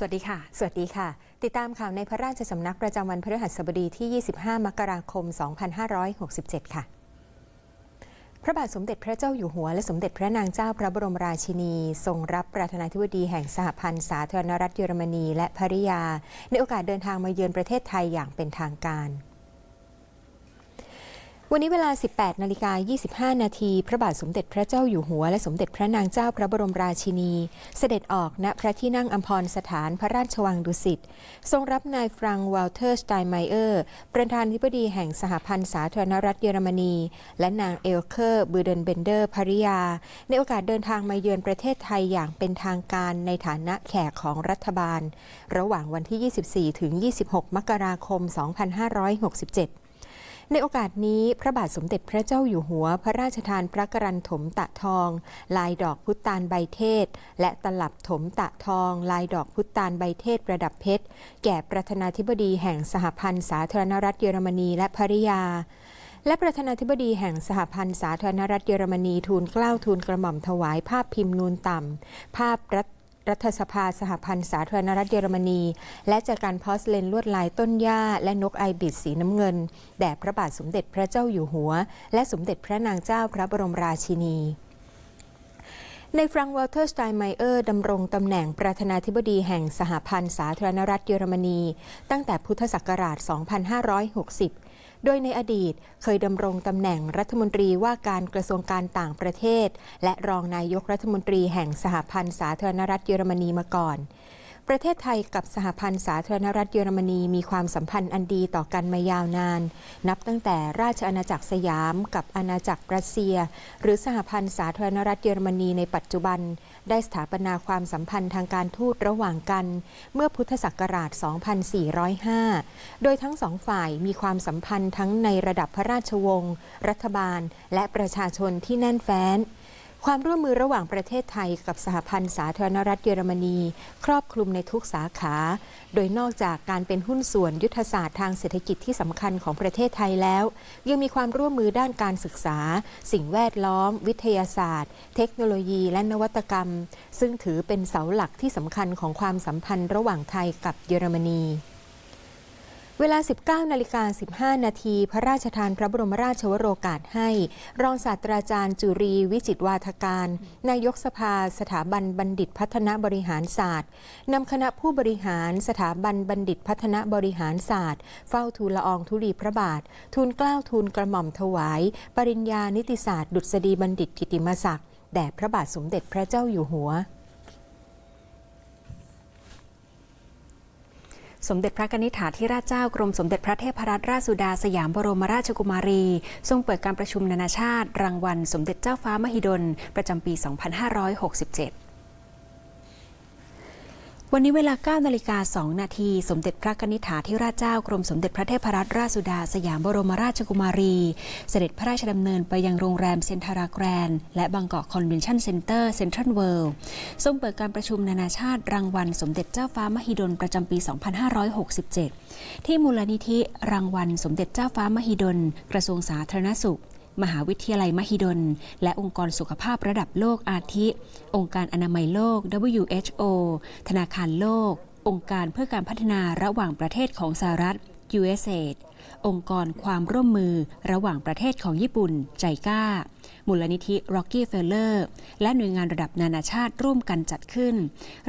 สวัสดีค่ะ สวัสดีค่ะ ติดตามข่าวในพระราชสำนักประจำวันพฤหัสบดีที่ 25 มกราคม 2567 ค่ะ พระบาทสมเด็จพระเจ้าอยู่หัว และสมเด็จพระนางเจ้าพระบรมราชินี ทรงรับประธานาธิบดีแห่งสหพันธ์สาธารณรัฐเยอรมนีและภริยา ในโอกาสเดินทางมาเยือนประเทศไทยอย่างเป็นทางการ วันนี้เวลา 18 นาฬิกา 25 นาที พระบาทสมเด็จพระเจ้าอยู่หัว และสมเด็จพระนางเจ้าพระบรมราชินี เสด็จออกณพระที่นั่งอัมพรสถานพระราชวังดุสิต ทรงรับนายฟรังวอลเทอร์สไตไมเออร์ ประธานธิบดีแห่งสหพันธ์สาธารณรัฐเยอรมนี และนางเอลเคอร์บูเดนเบนเดอร์ภริยา ในโอกาสเดินทางมาเยือนประเทศไทยอย่างเป็นทางการในฐานะแขกของรัฐบาล ระหว่างวันที่ 24 ถึง 26 มกราคม 2567 ในโอกาสนี้พระบาทสมเด็จพระเจ้าอยู่หัว พระราชทานพระกรันถมตะทอง ลายดอกพุตานใบเทศ และตลับถมตะทอง ลายดอกพุตานใบเทศประดับเพชร แก่ประธานาธิบดีแห่งสหพันธ์สาธารณรัฐเยอรมนีและภริยาและประธานาธิบดีแห่งสหพันธ์สาธารณรัฐเยอรมนีทูลเกล้าทูลกระหม่อมถวายภาพพิมพ์นูนต่ำ ภาพรัฐ รัฐสภาสหพันธ์สาธารณรัฐเยอรมนี และจากการพอสเลนลวดลายต้นหญ้า และนกไอบิดสีน้ำเงิน แด่พระบาทสมเด็จพระเจ้าอยู่หัว และสมเด็จพระนางเจ้าพระบรมราชินีในฟรังวอลเทอร์สไตน์ไมเออร์ดำรงตำแหน่งประธานาธิบดีแห่งสหพันธ์สาธารณรัฐเยอรมนี ตั้งแต่พุทธศักราช 2560 โดยในอดีตเคยดำรงตำแหน่งรัฐมนตรีว่าการกระทรวงการต่างประเทศ และรองนายกรัฐมนตรีแห่งสหพันธ์สาธารณรัฐเยอรมนีมาก่อน ประเทศไทยกับสหพันธ์สาธารณรัฐเยอรมนีมีความสัมพันธ์อันดีต่อกันมายาวนาน นับตั้งแต่ราชอาณาจักรสยามกับอาณาจักรรัสเซีย หรือสหพันธ์สาธารณรัฐเยอรมนีในปัจจุบัน ได้สถาปนาความสัมพันธ์ทางการทูตระหว่างกัน เมื่อพุทธศักราช 2405 โดยทั้งสองฝ่ายมีความสัมพันธ์ทั้งในระดับพระราชวงศ์รัฐบาล และประชาชนที่แน่นแฟ้น ความร่วมมือระหว่างประเทศไทยกับสหพันธ์สาธารณรัฐเยอรมนี ครอบคลุมในทุกสาขา โดยนอกจากการเป็นหุ้นส่วนยุทธศาสตร์ทางเศรษฐกิจที่สำคัญของประเทศไทยแล้ว ยังมีความร่วมมือด้านการศึกษา สิ่งแวดล้อม วิทยาศาสตร์ เทคโนโลยี และนวัตกรรม ซึ่งถือเป็นเสาหลักที่สำคัญของความสัมพันธ์ระหว่างไทยกับเยอรมนี เวลา 19นาฬิกา15 นาที พระราชทานพระบรมราชวโรกาสให้ รองศาสตราจารย์จุรีวิจิตวาทการ นายกสภาสถาบันบัณฑิตพัฒนาบริหารศาสตร์นำคณะผู้บริหารสถาบันบัณฑิตพัฒนาบริหารศาสตร์ เฝ้าทูลละอองธุลีพระบาท ทูลเกล้าทูลกระหม่อมถวาย ปริญญานิติศาสตร์ ดุษฎีบัณฑิตกิติมศักดิ์แด่พระบาทสมเด็จพระเจ้าอยู่หัว สมเด็จพระนิธิถาธิราชเจ้ากรมสมเด็จพระเทพรัตนราชสุดาสยามบรมราชกุมารี ทรงเปิดการประชุมนานาชาติ รางวัล สมเด็จเจ้าฟ้ามหิดล ประจำปี 2567 วันนี้เวลา9นาฬิกา2นาที สมเด็จพระนิธิถาธิราชเจ้ากรมสมเด็จพระเทพรัตนราชสุดาสยามบรมราชกุมารี เสด็จพระราชดำเนินไปยังโรงแรมเซนทาราแกรนด์และบางกอกคอนเวนชั่นเซ็นเตอร์เซ็นทรัลเวิลด์ทรงเปิดการประชุมนานาชาติรางวัล สมเด็จเจ้าฟ้ามหิดลประจำปี 2567 ที่มูลนิธิรางวัล สมเด็จเจ้าฟ้ามหิดล กระทรวงสาธารณสุข มหาวิทยาลัยมหิดล และองค์กรสุขภาพระดับโลกอาทิ องค์การอนามัยโลก WHO ธนาคารโลก องค์การเพื่อการพัฒนาระหว่างประเทศของสหรัฐ USAID องค์กรความร่วมมือระหว่างประเทศของญี่ปุ่น ใจก้า มูลนิธิ Rockefeller และหน่วยงานระดับนานาชาติร่วมกันจัดขึ้น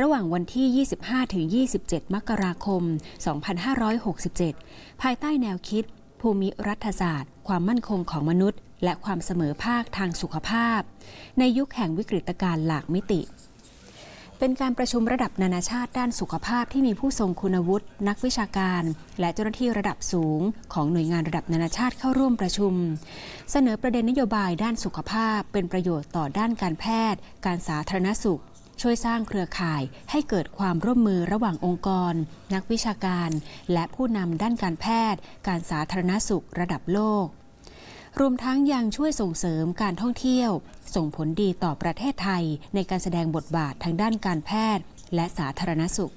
ระหว่างวันที่ 25-27 มกราคม 2567 ภายใต้แนวคิด ภูมิรัฐศาสตร์ ความมั่นคงของมนุษย์ และความเสมอภาคทางสุขภาพ ในยุคแห่งวิกฤตการณ์หลากมิติ เป็นการประชุมระดับนานาชาติด้านสุขภาพที่มีผู้ทรงคุณวุฒิ นักวิชาการ และเจ้าหน้าที่ระดับสูง ของหน่วยงานระดับนานาชาติเข้าร่วมประชุม เสนอประเด็นนโยบายด้านสุขภาพ เป็นประโยชน์ต่อด้านการแพทย์ การสาธารณสุขช่วยสร้างเครือข่ายให้เกิดความร่วมมือระหว่างองค์กร นักวิชาการ และผู้นำด้านการแพทย์ การสาธารณสุขระดับโลก รวมทั้งยังช่วยส่งเสริมการท่องเที่ยว ส่งผลดีต่อประเทศไทย ในการแสดงบทบาททางด้านการแพทย์ และสาธารณสุข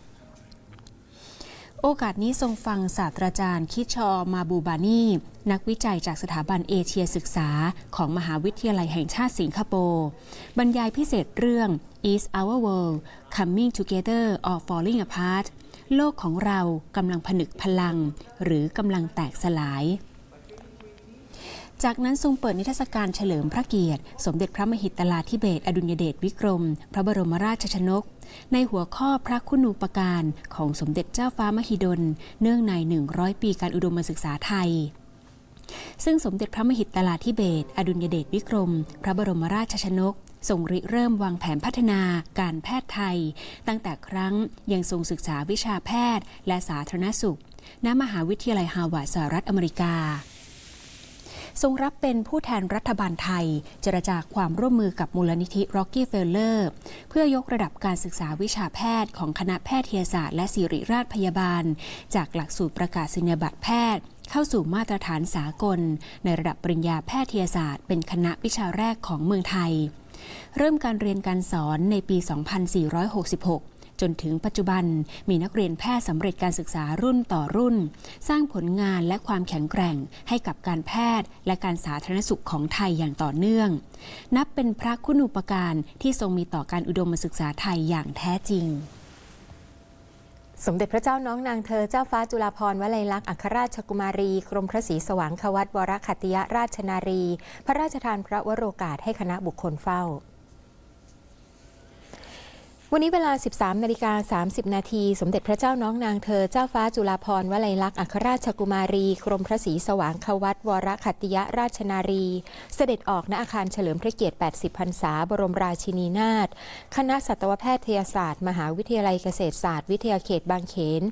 โอกาสนี้ทรงฟังศาสตราจารย์คิชอมาบูบานีนักวิจัยจากสถาบันเอเชียศึกษา ของมหาวิทยาลัยแห่งชาติสิงคโปร์บรรยายพิเศษเรื่อง Is Our World Coming Together or Falling Apart โลกของเรากำลังผนึกพลัง หรือกำลังแตกสลาย จากนั้นทรงเปิดนิทรรศการเฉลิมพระเกียรติ สมเด็จพระมหิตลาธิเบศอดุลยเดชวิกรม พระบรมราชชนก ในหัวข้อพระคุณูปการของสมเด็จเจ้าฟ้ามหิดล เนื่องใน 100 ปีการอุดมศึกษาไทยซึ่งสมเด็จพระมหิตลาธิเบศอดุลยเดชวิกรม พระบรมราชชนกทรงริเริ่มวางแผนพัฒนาการแพทย์ไทย ตั้งแต่ครั้งยังทรงศึกษาวิชาแพทย์และสาธารณสุข ณ มหาวิทยาลัยฮาวาดสหรัฐอเมริกา ทรงรับเป็นผู้แทนรัฐบาลไทย เจรจาความร่วมมือกับมูลนิธิ Rockefeller เพื่อยกระดับการศึกษาวิชาแพทย์ของคณะแพทยศาสตร์และศิริราชพยาบาล จากหลักสูตรประกาศนียบัตรแพทย์เข้าสู่มาตรฐานสากล ในระดับปริญญาแพทยศาสตร์ เป็นคณะวิชาแรกของเมืองไทย เริ่มการเรียนการสอนในปี 2466 จนถึงปัจจุบันมีนักเรียนแพทย์สำเร็จการศึกษารุ่นต่อรุ่น สร้างผลงานและความแข็งแกร่งให้กับการแพทย์ และการสาธารณสุขของไทยอย่างต่อเนื่อง นับเป็นพระคุณูปการที่ทรงมีต่อการอุดมศึกษาไทยอย่างแท้จริงสมเด็จพระเจ้าน้องนางเธอเจ้าฟ้าจุฬาภรณ์วลัยลักษณ์อัครราชกุมารี กรมพระศรีสว่างควัตวรขัตติยราชนารี พระราชทานพระวโรกาสให้คณะบุคคลเฝ้า วันนี้เวลา 13 นาฬิกา 30 นาที สมเด็จพระเจ้าน้องนางเธอ เจ้าฟ้าจุฬาภรณ์วลัยลักษณ์อัครราชกุมารี กรมพระศรีสว่างควัตวรขัตติยราชนารี เสด็จออกณอาคารเฉลิมพระเกียรติ 80 พรรษา บรมราชินีนาถ คณะสัตวแพทยศาสตร์ มหาวิทยาลัยเกษตรศาสตร์ วิทยาเขตบางเขน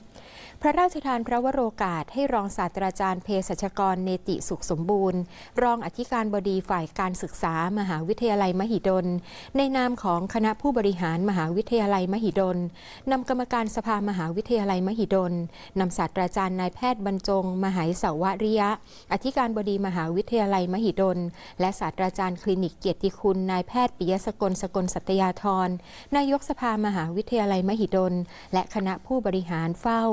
พระราชทานพระวโรกาสให้รองศาสตราจารย์เภสัชกรเนติสุขสมบูรณ์ รองอธิการบดีฝ่ายการศึกษามหาวิทยาลัยมหิดล ในนามของคณะผู้บริหารมหาวิทยาลัยมหิดลนำกรรมการสภามหาวิทยาลัยมหิดลนำศาสตราจารย์นายแพทย์บรรจง มหายสวริยะ อธิการบดีมหาวิทยาลัยมหิดล และศาสตราจารย์คลินิกเกียรติคุณนายแพทย์ปิยสกลสกลสัตยาธรนายกสภามหาวิทยาลัยมหิดล และคณะผู้บริหารเฝ้า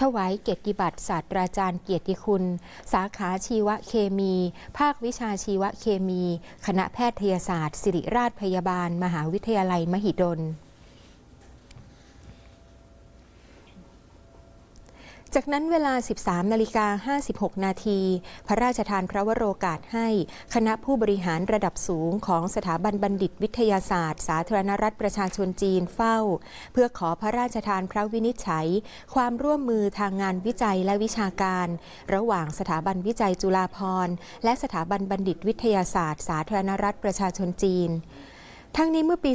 ถวายเกียรติบัตรศาสตราจารย์เกียรติคุณ สาขาชีวเคมี ภาควิชาชีวเคมี คณะแพทยศาสตร์ ศิริราชพยาบาล มหาวิทยาลัยมหิดล จากนั้นเวลา 13 นาฬิกา 56 นาที พระราชทานพระวโรกาสให้ คณะผู้บริหารระดับสูงของสถาบันบัณฑิตวิทยาศาสตร์ สาธารณรัฐประชาชนจีนเฝ้า เพื่อขอพระราชทานพระวินิจฉัย ความร่วมมือทางงานวิจัยและวิชาการ ระหว่างสถาบันวิจัยจุฬาภรณ์ และสถาบันบัณฑิตวิทยาศาสตร์ สาธารณรัฐประชาชนจีน ทั้งนี้เมื่อปี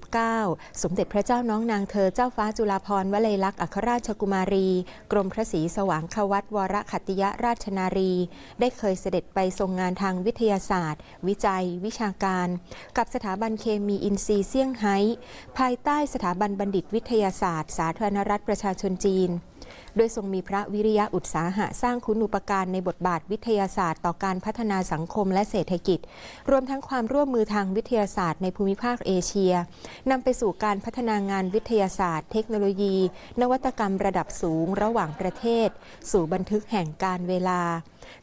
2549 สมเด็จพระเจ้าน้องนางเธอเจ้าฟ้าจุฬาภรณ์วลัยลักษณ์อัครราชกุมารี กรมพระศรีสว่างควัตวรขัตติยราชนารี ได้เคยเสด็จไปทรงงานทางวิทยาศาสตร์ วิจัย วิชาการ กับสถาบันเคมีอินทรีย์เซี่ยงไฮ้ภายใต้สถาบันบัณฑิตวิทยาศาสตร์ สาธารณรัฐประชาชนจีน โดยทรงมีพระวิริยะอุตสาหะสร้างคุณูปการในบทบาทวิทยาศาสตร์ ต่อการพัฒนาสังคมและเศรษฐกิจ รวมทั้งความร่วมมือทางวิทยาศาสตร์ในภูมิภาคเอเชียนำไปสู่การพัฒนางานวิทยาศาสตร์ เทคโนโลยี นวัตกรรมระดับสูง ระหว่างประเทศ สู่บันทึกแห่งการเวลา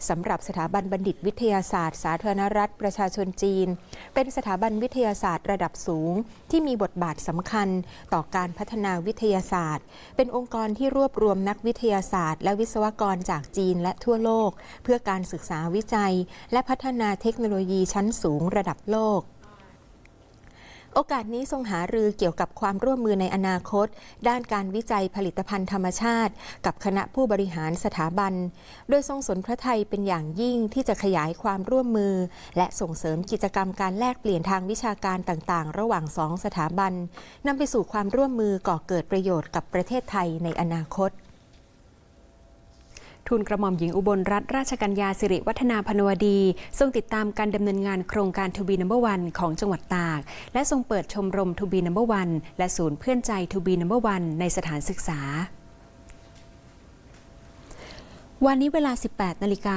สำหรับสถาบันบัณฑิตวิทยาศาสตร์ สาธารณรัฐประชาชนจีน เป็นสถาบันวิทยาศาสตร์ระดับสูง ที่มีบทบาทสำคัญต่อการพัฒนาวิทยาศาสตร์ เป็นองค์กรที่รวบรวมนักวิทยาศาสตร์ และวิศวกรจากจีนและทั่วโลก เพื่อการศึกษาวิจัย และพัฒนาเทคโนโลยีชั้นสูงระดับโลก โอกาสนี้ทรงหารือเกี่ยวกับความร่วมมือในอนาคต ด้านการวิจัยผลิตภัณฑ์ธรรมชาติ กับคณะผู้บริหารสถาบัน โดยทรงสนพระไทยเป็นอย่างยิ่งที่จะขยายความร่วมมือ และส่งเสริมกิจกรรมการแลกเปลี่ยนทางวิชาการต่างๆ ระหว่างสองสถาบันนำไปสู่ความร่วมมือก่อเกิดประโยชน์กับประเทศไทยในอนาคต ทูลกระหม่อมหญิงอุบลรัตนราชกัญญาสิริวัฒนาพนวดี ทรงติดตามการดำเนินงานโครงการทูบีนัมเบอร์วันของจังหวัดตาก และทรงเปิดชมรมทูบีนัมเบอร์วันและศูนย์เพื่อนใจทูบีนัมเบอร์วันในสถานศึกษา วันนี้เวลา 18นาฬิกา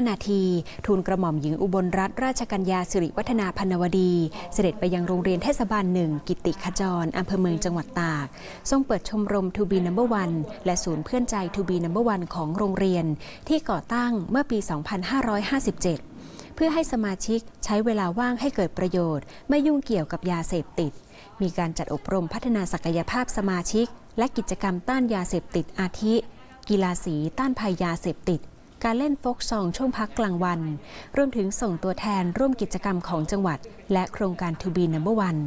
45 นาที ทูลกระหม่อมหญิงอุบลรัตนราชกัญญาสิริวัฒนาพนวดี เสด็จไปยังโรงเรียนเทศบาลหนึ่งกิติขจรอำเภอเมืองจังหวัดตาก ทรงเปิดชมรมทูบีนัมเบอร์วันและศูนย์เพื่อนใจทูบีนัมเบอร์วันของโรงเรียน ที่ก่อตั้งเมื่อปี 2557เพื่อให้สมาชิกใช้เวลาว่างให้เกิดประโยชน์ ไม่ยุ่งเกี่ยวกับยาเสพติด มีการจัดอบรมพัฒนาศักยภาพสมาชิก และกิจกรรมต้านยาเสพติดอาทิ กีฬาสีต้านภัยยาเสพติด การเล่นโฟกซองช่วงพักกลางวัน รวมถึงส่งตัวแทนร่วมกิจกรรมของจังหวัด และโครงการ To be Number One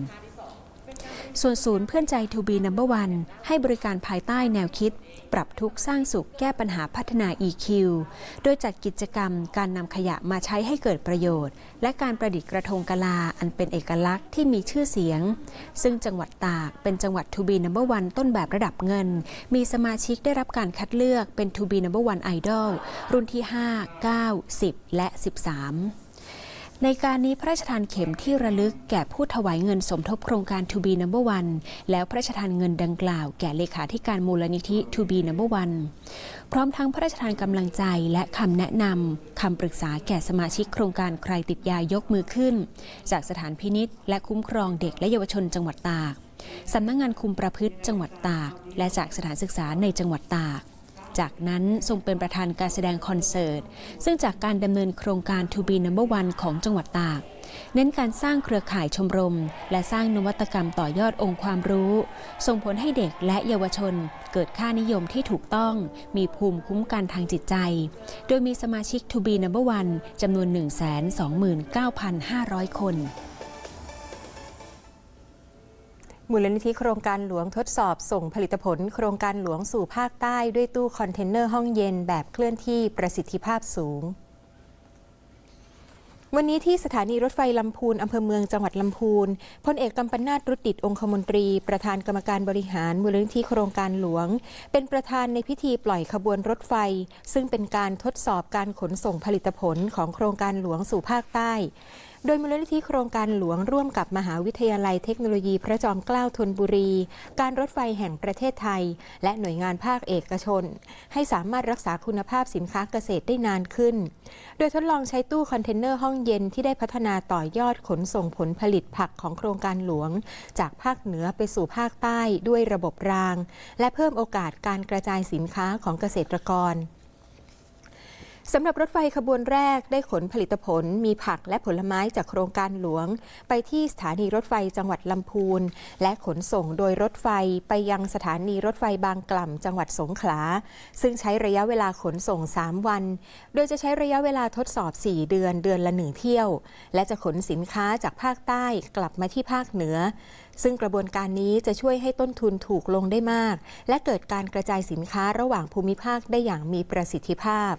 ส่วนศูนย์เพื่อนใจ To be Number One ให้บริการภายใต้แนวคิด ปรับทุกสร้างสุขแก้ปัญหาพัฒนา EQ โดยจัดกิจกรรมการนำขยะมาใช้ให้เกิดประโยชน์ และการประดิษฐ์กระทงกะลาอันเป็นเอกลักษณ์ที่มีชื่อเสียง ซึ่งจังหวัดตากเป็นจังหวัด To be Number One ต้นแบบระดับเงิน มีสมาชิกได้รับการคัดเลือกเป็น To be Number One Idol รุ่นที่ 5 9 10 และ 13 ในการนี้พระราชทานเข็มที่ระลึกแก่ผู้ถวายเงินสมทบโครงการ To be Number One แล้วพระราชทานเงินดังกล่าวแก่เลขาธิการมูลนิธิ To be Number One พร้อมทั้งพระราชทานกำลังใจและคำแนะนำคำปรึกษาแก่สมาชิกโครงการใครติดยายกมือขึ้น จากสถานพินิษและคุ้มครองเด็กและเยาวชนจังหวัดตากสำนักงงานคุมประพฤติจังหวัดตาก และจากสถานศึกษาในจังหวัดตาก จากนั้นทรงเป็นประธานการแสดงคอนเสิร์ต ซึ่งจากการดำเนินโครงการ To be Number One ของจังหวัดตาก เน้นการสร้างเครือข่ายชมรม และสร้างนวัตกรรมต่อยอดองค์ความรู้ ส่งผลให้เด็กและเยาวชน เกิดค่านิยมที่ถูกต้อง มีภูมิคุ้มกันทางจิตใจ โดยมีสมาชิก To be Number One จำนวน 129,500 คน มูลนิธิโครงการหลวงทดสอบส่งผลิตผล โครงการหลวงสู่ภาคใต้ด้วยตู้คอนเทนเนอร์ห้องเย็นแบบเคลื่อนที่ประสิทธิภาพสูง วันนี้ที่สถานีรถไฟลำพูนอำเภอเมืองจังหวัดลำพูนพลเอกกัมปนาตรุดดิตองคมนตรี ประธานกรรมการบริหารมูลนิธิโครงการหลวง เป็นประธานในพิธีปล่อยขบวนรถไฟ ซึ่งเป็นการทดสอบการขนส่งผลิตผลของโครงการหลวงสู่ภาคใต้ โดยมูลนิธิโครงการหลวงร่วมกับมหาวิทยาลัยเทคโนโลยีพระจอมเกล้าธนบุรี การรถไฟแห่งประเทศไทย และหน่วยงานภาคเอกชน ให้สามารถรักษาคุณภาพสินค้าเกษตรได้นานขึ้น โดยทดลองใช้ตู้คอนเทนเนอร์ห้องเย็นที่ได้พัฒนาต่อยอดขนส่งผลผลิตผักของโครงการหลวง จากภาคเหนือไปสู่ภาคใต้ด้วยระบบราง และเพิ่มโอกาสการกระจายสินค้าของเกษตรกร สำหรับรถไฟขบวนแรกได้ขนผลิตผล มีผักและผลไม้จากโครงการหลวง ไปที่สถานีรถไฟจังหวัดลำพูน และขนส่งโดยรถไฟไปยังสถานีรถไฟบางกล่ำจังหวัดสงขลา ซึ่งใช้ระยะเวลาขนส่ง 3 วัน โดยจะใช้ระยะเวลาทดสอบ 4 เดือนเดือนละหนึ่งเที่ยว และจะขนสินค้าจากภาคใต้กลับมาที่ภาคเหนือ ซึ่งกระบวนการนี้จะช่วยให้ต้นทุนถูกลงได้มาก และเกิดการกระจายสินค้าระหว่างภูมิภาคได้อย่างมีประสิทธิภาพ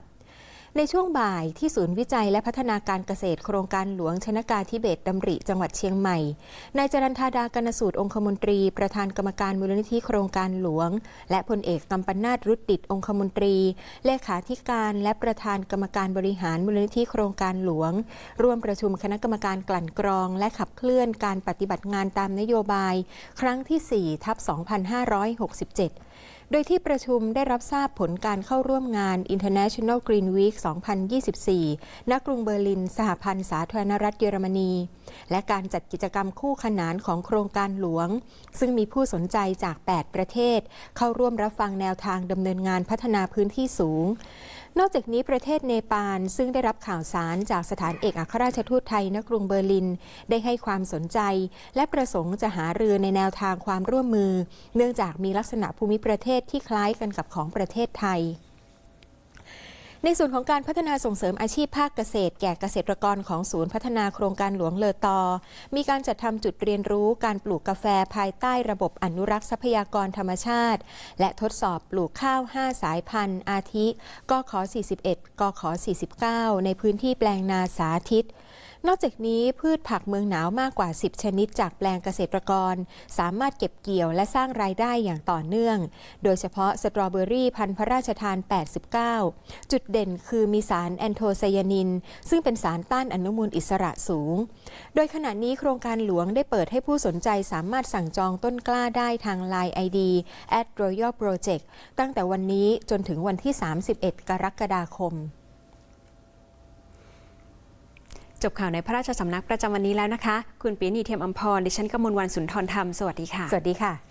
ในช่วงบ่ายที่ศูนย์วิจัยและพัฒนาการเกษตรโครงการหลวงชนกาธิเบศรดำริจังหวัดเชียงใหม่ นายจรันธาดากนสูตรองคมนตรี ประธานกรรมการมูลนิธิโครงการหลวง และพลเอกกัมปนาตรุดดิตองคมนตรี เลขาธิการและประธานกรรมการบริหารมูลนิธิโครงการหลวง ร่วมประชุมคณะกรรมการกลั่นกรอง และขับเคลื่อนการปฏิบัติงานตามนโยบาย ครั้งที่4ทับ2567 โดยที่ประชุมได้รับทราบผลการเข้าร่วมงาน International Green Week 2024 ณ กรุงเบอร์ลิน สหพันธ์สาธารณรัฐเยอรมนี และการจัดกิจกรรมคู่ขนานของโครงการหลวง ซึ่งมีผู้สนใจจาก 8 ประเทศ เข้าร่วมรับฟังแนวทางดำเนินงานพัฒนาพื้นที่สูง นอกจากนี้ประเทศเนปาลซึ่งได้รับข่าวสารจากสถานเอกอัครราชทูตไทยณกรุงเบอร์ลิน ได้ให้ความสนใจ และประสงค์จะหารือในแนวทางความร่วมมือ เนื่องจากมีลักษณะภูมิประเทศที่คล้ายกันกับของประเทศไทย ในส่วนของการพัฒนาส่งเสริมอาชีพภาคเกษตร แก่เกษตรกรของศูนย์พัฒนาโครงการหลวงเลอตอ มีการจัดทำจุดเรียนรู้การปลูกกาแฟภายใต้ระบบอนุรักษ์ทรัพยากรธรรมชาติ และทดสอบปลูกข้าว 5 สายพันธุ์ อาทิกขอ41กขอ49 ในพื้นที่แปลงนาสาธิต นอกจากนี้พืชผักเมืองหนาวมากกว่า 10 ชนิดจากแปลงเกษตรกร สามารถเก็บเกี่ยวและสร้างรายได้อย่างต่อเนื่อง โดยเฉพาะสตรอเบอรี่พันธุ์พระราชทาน 89 จุดเด่นคือมีสารแอนโทไซยานิน ซึ่งเป็นสารต้านอนุมูลอิสระสูง โดยขณะนี้โครงการหลวงได้เปิดให้ผู้สนใจสามารถสั่งจองต้นกล้าได้ทาง Line ID at Royal Project ตั้งแต่วันนี้จนถึงวันที่ 31 กรกฎาคม จบข่าวในพระราชสำนักประจำวันนี้แล้วนะคะ คุณปีนีเทียมอัมพร ดิฉันกมลวันสุนทรธรรม สวัสดีค่ะ สวัสดีค่ะ